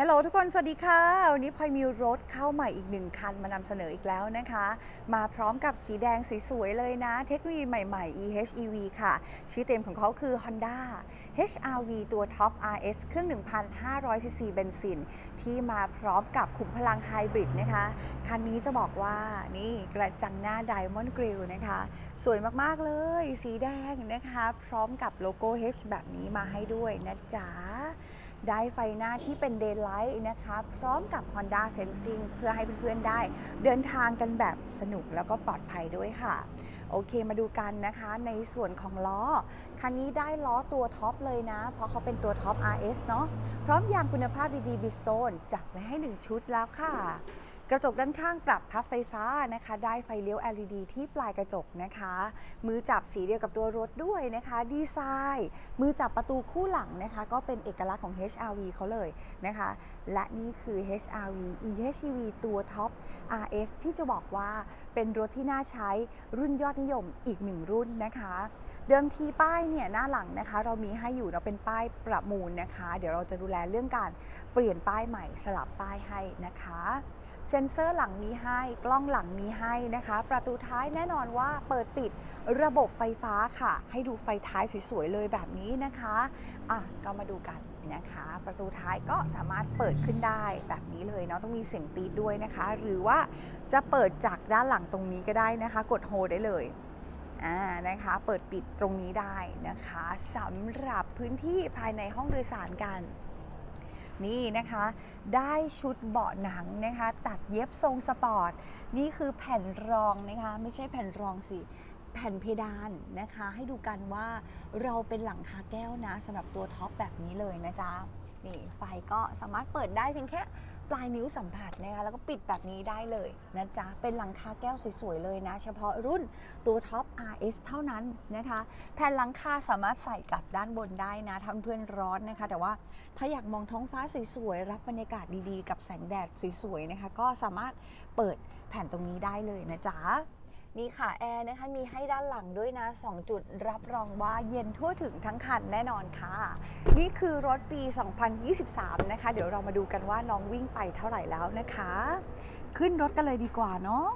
ฮัลโหลทุกคน สวัสดีค่ะ วันนี้พลอยมีรถเข้าใหม่อีกหนึ่งคันมานำเสนออีกแล้วนะคะ มาพร้อมกับสีแดงสวยๆเลยนะ เทคโนโลยีใหม่ๆ EHEV ค่ะ ชื่อเต็มของเขาคือ Honda HRV ตัวท็อป RS เครื่อง 1,500 ซีซีเบนซิน ที่มาพร้อมกับขุมพลังไฮบริดนะคะ คันนี้จะบอกว่านี่กระจังหน้า Diamond Grill นะคะ สวยมากๆเลย สีแดงนะคะ พร้อมกับโลโก้ H แบบนี้มาให้ด้วยนะจ๊ะ ได้ไฟหน้าที่เป็น Daylight นะคะ พร้อมกับ Honda Sensing เพื่อให้เพื่อนๆได้ เดินทางกันแบบสนุกแล้วก็ปลอดภัยด้วยค่ะ โอเคมาดูกันนะคะในส่วนของล้อ คันนี้ได้ล้อตัวท็อปเลยนะ เพราะเขาเป็นตัวท็อป RS เนาะพร้อมยางคุณภาพดีๆ Bridgestone จัดไว้ให้ 1 ชุดแล้วค่ะ กระจกด้านข้างปรับพับไฟฟ้านะคะ ได้ไฟเลี้ยว LED ที่ปลายกระจกนะคะ มือจับสีเดียวกับตัวรถด้วยนะคะ ดีไซน์ มือจับประตูคู่หลังนะคะ ก็เป็นเอกลักษณ์ของ HRV เขาเลยนะคะ และนี่คือ HRV EHEV ตัวท็อป RS ที่จะบอกว่าเป็นรถที่น่าใช้รุ่นยอดนิยมอีกหนึ่งรุ่นนะคะ เดิมทีป้ายเนี่ยหน้าหลังนะคะ เรามีให้อยู่เราเป็นป้ายประมูลนะคะ เดี๋ยวเราจะดูแลเรื่องการเปลี่ยนป้ายใหม่สลับป้ายให้นะคะ เซ็นเซอร์หลังมีให้ กล้องหลังมีให้นะคะ ประตูท้ายแน่นอนว่าเปิดปิดระบบไฟฟ้าค่ะ ให้ดูไฟท้ายสวยๆเลยแบบนี้นะคะอะก็มาดูกันนะคะ ประตูท้ายก็สามารถเปิดขึ้นได้แบบนี้เลยเนาะต้องมีเสียงตีดด้วยนะคะ หรือว่าจะเปิดจากด้านหลังตรงนี้ก็ได้นะคะ กดโฮได้เลยอ่านะคะเปิดปิดตรงนี้ได้นะคะสำหรับพื้นที่ภายในห้องโดยสารกัน นี่นะคะ ได้ชุดเบาะหนังนะคะ ตัดเย็บทรงสปอร์ต นี่คือแผ่นรองนะคะ ไม่ใช่แผ่นรองสิแผ่นเพดานนะคะ ให้ดูกันว่าเราเป็นหลังคาแก้วนะสำหรับตัวท็อปแบบนี้เลยนะจ๊ะนี่ไฟก็สามารถเปิดได้เพียงแค่ ปลายนิ้วสัมผัสนะคะแล้วก็ปิดแบบนี้ได้เลยนะจ๊ะ เป็นหลังคาแก้วสวยๆเลยนะ เฉพาะรุ่นตัวท็อป RS เท่านั้นนะคะ แผ่นหลังคาสามารถใส่กลับด้านบนได้นะทำเพื่อนร้อนนะคะ แต่ว่าถ้าอยากมองท้องฟ้าสวยๆ รับบรรยากาศดีๆ กับแสงแดดสวยๆนะคะ ก็สามารถเปิดแผ่นตรงนี้ได้เลยนะจ๊ะ นี่ค่ะแอร์นะคะมีให้ด้านหลังด้วยนะ 2 จุดรับรองว่าเย็นทั่วถึงทั้งคันแน่นอนค่ะ นี่คือรถปี 2023 นะคะ เดี๋ยวเรามาดูกันว่าน้องวิ่งไปเท่าไหร่แล้วนะคะ ขึ้นรถกันเลยดีกว่าเนาะ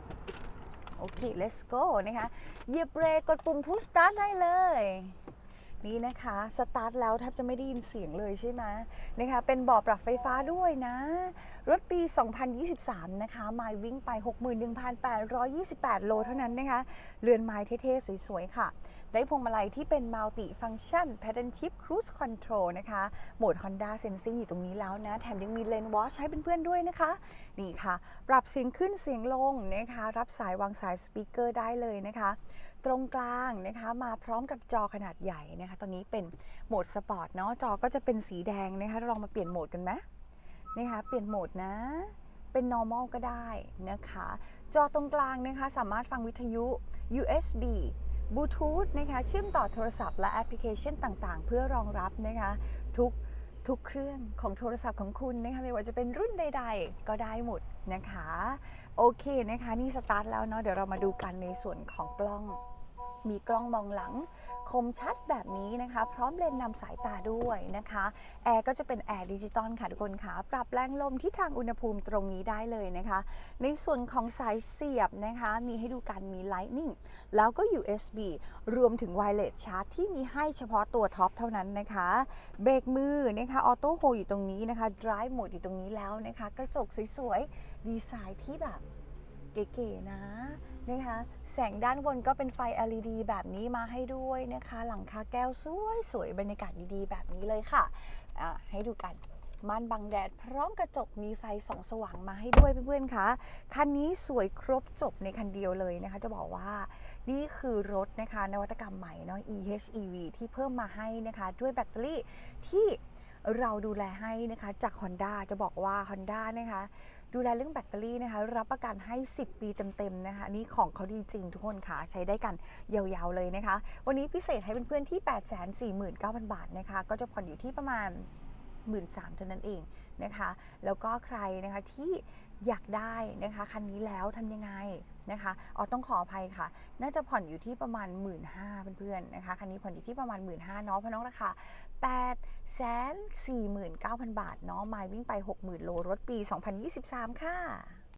โอเค let's go นะคะเหยียบเบรกกดปุ่ม push start ได้เลย นี่นะคะสตาร์ทแล้วแทบจะไม่ได้ยินเสียงเลยใช่ไหมนะคะเป็นบาะปรับไฟฟ้าด้วยนะ รถปี 2023 นะคะมล์วิ่งไป 61,828 โลเท่านั้นนะคะเรือนไม้เท่ๆ สวยๆ ค่ะ ได้พวงมาลัยที่เป็น Multi Function Pattern Shift Cruise Control นะคะโหมด Honda Sensing อยู่ตรงนี้แล้วนะ แถมยังมี Lane Watch ให้เพื่อนๆด้วยนะคะ นี่ค่ะ ปรับเสียงขึ้นเสียงลงนะคะรับสายวางสายสปีกเกอร์ได้เลยนะคะ ตรงกลางนะคะมาพร้อมกับจอขนาดใหญ่นะคะตอนนี้เป็นโหมดสปอร์ตเนาะจอก็จะเป็นสีแดงนะคะลองมาเปลี่ยนโหมดกันไหมนะคะเปลี่ยนโหมดนะเป็น normal ก็ได้นะคะ จอตรงกลางนะคะสามารถฟังวิทยุ USB Bluetooth นะคะเชื่อมต่อโทรศัพท์และแอปพลิเคชันต่างๆ เพื่อรองรับนะคะทุกทุกเครื่องของโทรศัพท์ของคุณนะคะไม่ว่าจะเป็นรุ่นใด ๆ ก็ได้หมดนะคะ โอเคนะคะ นี่สตาร์ทแล้วเนาะเดี๋ยวเรามาดูกันในส่วนของกล้อง มีกล้องมองหลัง คมชัดแบบนี้นะคะ พร้อมเลนส์นำสายตาด้วยนะคะ แอร์ก็จะเป็นแอร์ดิจิตอลค่ะทุกคนค่ะ ปรับแรงลมที่ทางอุณหภูมิตรงนี้ได้เลยนะคะ ในส่วนของสายเสียบนะคะ มีให้ดูกันมี Lightning แล้วก็ USB รวมถึง Wireless Charge ที่มีให้เฉพาะตัวท็อปเท่านั้นนะคะ เบรกมือนะคะ ออโต้โฮอยู่ตรงนี้นะคะ Drive Mode อยู่ตรงนี้แล้วนะคะ กระจกสวยๆ ดีไซน์ที่แบบเก๋ๆนะ นะคะแสงด้านบนก็เป็นไฟ LED แบบนี้มาให้ด้วยนะคะ หลังคาแก้วสวยสวยบรรยากาศดีๆ แบบนี้เลยค่ะะให้ดูกันม่านบังแดด พร้อมกระจกมีไฟส่องสว่างมาให้ด้วยเพื่อนๆคะคันนี้สวยครบจบในคันเดียวเลยนะคะ จะบอกว่านี่คือรถนะคะ นวัตกรรมใหม่เนาะ EHEV ที่เพิ่มมาให้นะคะ ด้วยแบตเตอรี่ที่เราดูแลให้นะคะจาก Honda จะบอกว่า Honda นะคะ ดูแลเรื่องแบตเตอรี่นะคะ รับประกันให้ 10 ปีเต็มๆนะคะนนี่ของเขาดีจริงทุกคนค่ะ ใช้ได้กันยาวๆเลยนะคะ วันนี้พิเศษให้เพื่อนๆที่ 849,000 บาทนะคะ ก็จะผ่อนอยู่ที่ประมาณ 1 3ื่นเท่านั้นเองนะคะ แล้วก็ใครนะคะที่อยากได้นะคะคันนี้แล้วทำยังไงนะคะอ๋อต้องขออภัยค่ะ น่าจะผ่อนอยู่ที่ประมาณ 1 5ื่นเพื่อนๆนะคะคันนี้ผ่อนอยู่ที่ประมาณ 1 5ื่นเนาะเพราะน้องราคา8 4 9 0 0 0 บาทเนาะไมล์วิ่งไป 60,000 โลรถปี 2023 ค่ะ